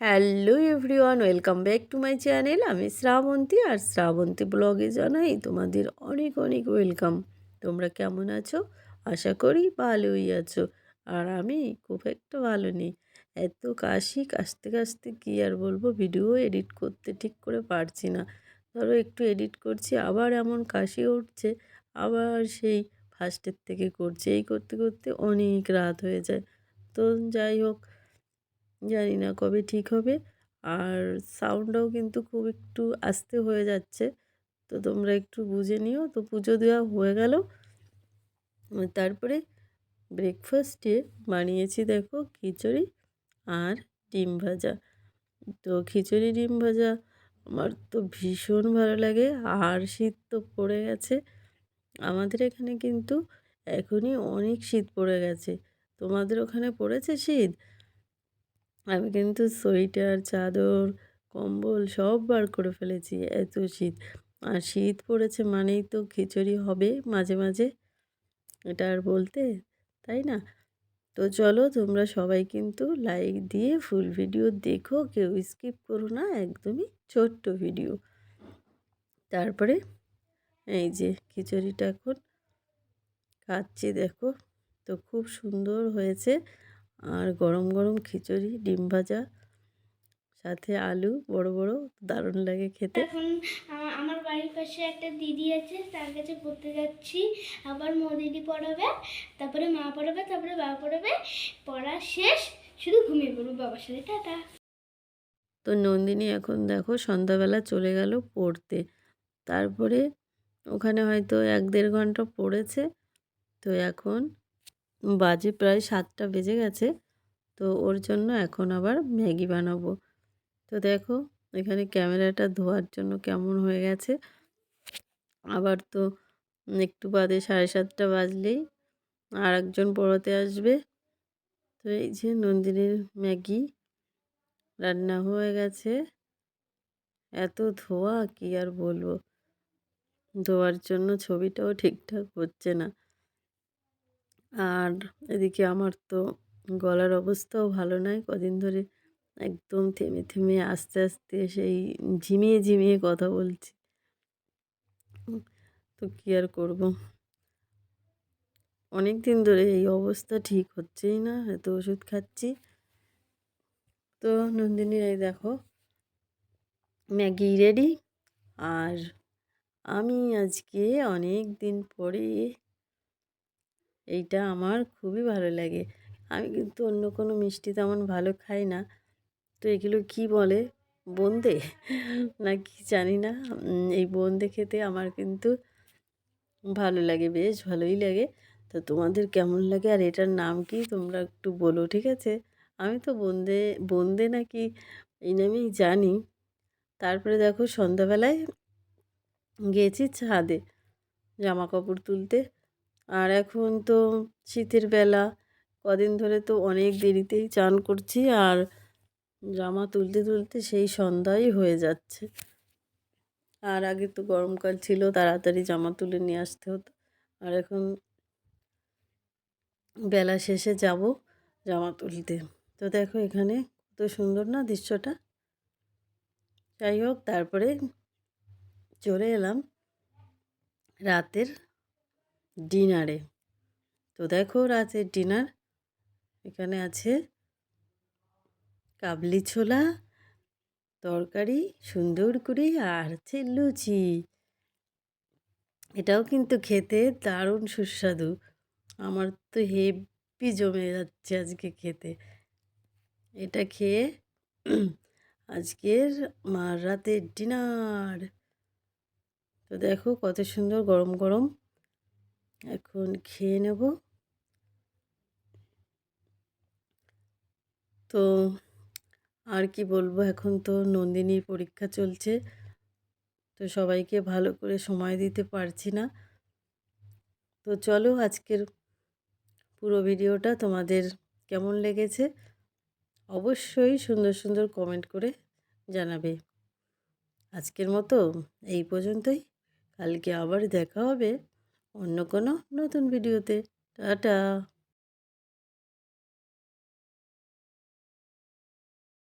Hello everyone, welcome back to my channel. আমি শ্রাবন্তী আর শ্রাবন্তী ব্লগে জানাই তোমাদের অনেক অনেক ওয়েলকাম। তোমরা কেমন আছো? আশা করি ভালোই আছো। আর আমি খুব একটা ভালো নেই। এত কাশি, কাশতে কাশতে কী আর বলব ভিডিও এডিট করতে ঠিক করে পারছি না। ধরো একটু এডিট করছি, আবার এমন কাশি উঠছে, আবার সেই ফার্স্টের থেকে করছি। এই করতে করতে অনেক রাত হয়ে যায়। তো যাই হোক জানি না কবে ঠিক হবে। আর সাউন্ডটাও কিন্তু খুব একটু আস্তে হয়ে যাচ্ছে। তো তোমরা একটু বুঝে নিও। তো পুজো দেওয়া হয়ে গেল। তারপরে ব্রেকফাস্টে বানিয়েছি দেখো খিচুড়ি আর ডিম ভাজা। তো খিচুড়ি, ডিম ভাজা আমার তো ভীষণ ভালো লাগে। আর শীত তো পড়ে গেছে। আমাদের এখানে কিন্তু এখনই অনেক শীত পড়ে গেছে। তোমাদের ওখানে পড়েছে শীত? আমি কিন্তু সোয়েটার, চাদর, কম্বল সব বার করে ফেলেছি, এত শীত। আর শীত পড়েছে মানেই তো খিচুড়ি হবে মাঝে মাঝে। এটা আর বলতে, তাই না? তো চলো তোমরা সবাই কিন্তু লাইক দিয়ে ফুল ভিডিও দেখো, কেউ স্কিপ করো না, একদমই ছোট্ট ভিডিও তারপরে এই যে খিচুড়িটা এখন খাচ্ছি, দেখো। তো খুব সুন্দর হয়েছে। আর গরম গরম খিচুড়ি ডিম ভাজা সাথে আলু বড় বড় দারুণ লাগে খেতে। এখন আমার বাড়ির পাশে একটা দিদি আছে তার কাছে পড়তে যাচ্ছি। আবার মো দিদি পড়াবে তারপরে মা পড়াবে তারপরে বাবা পড়াবে। পড়া শেষ শুধু ঘুমিয়ে পড়ব বাবার সাথে টাটা। তো নন্দিনী এখন দেখো সন্ধ্যাবেলা চলে গেল পড়তে। তারপরে ওখানে হয়তো এক দেড় ঘণ্টা পড়েছে। তো এখন বাজে প্রায় সাতটা বেজে গেছে। তো ওর জন্য এখন আবার ম্যাগি বানাবো। তো দেখো, এখানে ক্যামেরাটা ধোয়ার জন্য কেমন হয়ে গেছে। আবার তো একটু বাদে সাড়ে সাতটা বাজলেই আর একজন পড়াতে আসবে। তো এই যে নন্দিনীর ম্যাগি রান্না হয়ে গেছে। এত ধোয়া, কি আর বলব? ধোয়ার জন্য ছবিটাও ঠিকঠাক হচ্ছে না। আর এদিকে আমার তো গলার অবস্থাও ভালো নয় কদিন ধরে একদম থেমে থেমে আস্তে আস্তে সেই ঝিমিয়ে ঝিমিয়ে কথা বলছি। তো কী আর করব? অনেক দিন ধরে এই অবস্থা ঠিক হচ্ছেই না, এত ওষুধ খাচ্ছি। তো নন্দিনী, এই দেখো, ম্যাগি রেডি আর আমি আজকে অনেক দিন পরে এইটা আমার খুবই ভালো লাগে। আমি কিন্তু অন্য কোনো মিষ্টি তেমন ভালো খাই না। তো এগুলো কি বলে? বোঁদে না কি জানি না। এই বোঁদে খেতে আমার কিন্তু ভালো লাগে, বেশ ভালোই লাগে। তো তোমাদের কেমন লাগে আর এটার নাম কি? তোমরা একটু বলো, ঠিক আছে? আমি তো বোঁদে বোঁদে নাকি এই নামেই জানি। তারপরে দেখো সন্ধ্যাবেলায় গেছি ছাদে জামা কাপড় তুলতে। আর এখন তো শীতের বেলা। কদিন ধরে তো অনেক দেরিতেই চান করছি আর জামা তুলতে তুলতে সেই সন্ধ্যাই হয়ে যাচ্ছে। আর আগে তো গরমকাল ছিল, তাড়াতাড়ি জামা তুলে নিয়ে আসতে হতো। আর এখন বেলা শেষে যাব জামা তুলতে। তো দেখো এখানে কত সুন্দর না দৃশ্যটা। যাই হোক, তারপরে চলে এলাম রাতের ডিনারে। তো দেখো রাতের ডিনার। এখানে আছে কাবলি ছোলা, তরকারি, সুন্দর করে, আর আছে লুচি। এটাও কিন্তু খেতে দারুণ সুস্বাদু। আমার তো হেভি জমে যাচ্ছে আজকে খেতে। এটা খেয়ে আজকের মার রাতের ডিনার। তো দেখো কত সুন্দর গরম গরম। এখন খেয়ে নেব। তো আর কি বলব, এখন তো নন্দিনীর পরীক্ষা চলছে। তো সবাইকে ভালো করে সময় দিতে পারছি না। তো চলো আজকের পুরো ভিডিওটা তোমাদের কেমন লেগেছে? অবশ্যই সুন্দর সুন্দর কমেন্ট করে জানাবে। আজকের মতো এই পর্যন্তই। কালকে আবার দেখা হবে। অন্য কোনো নতুন ভিডিওতে। টাটা।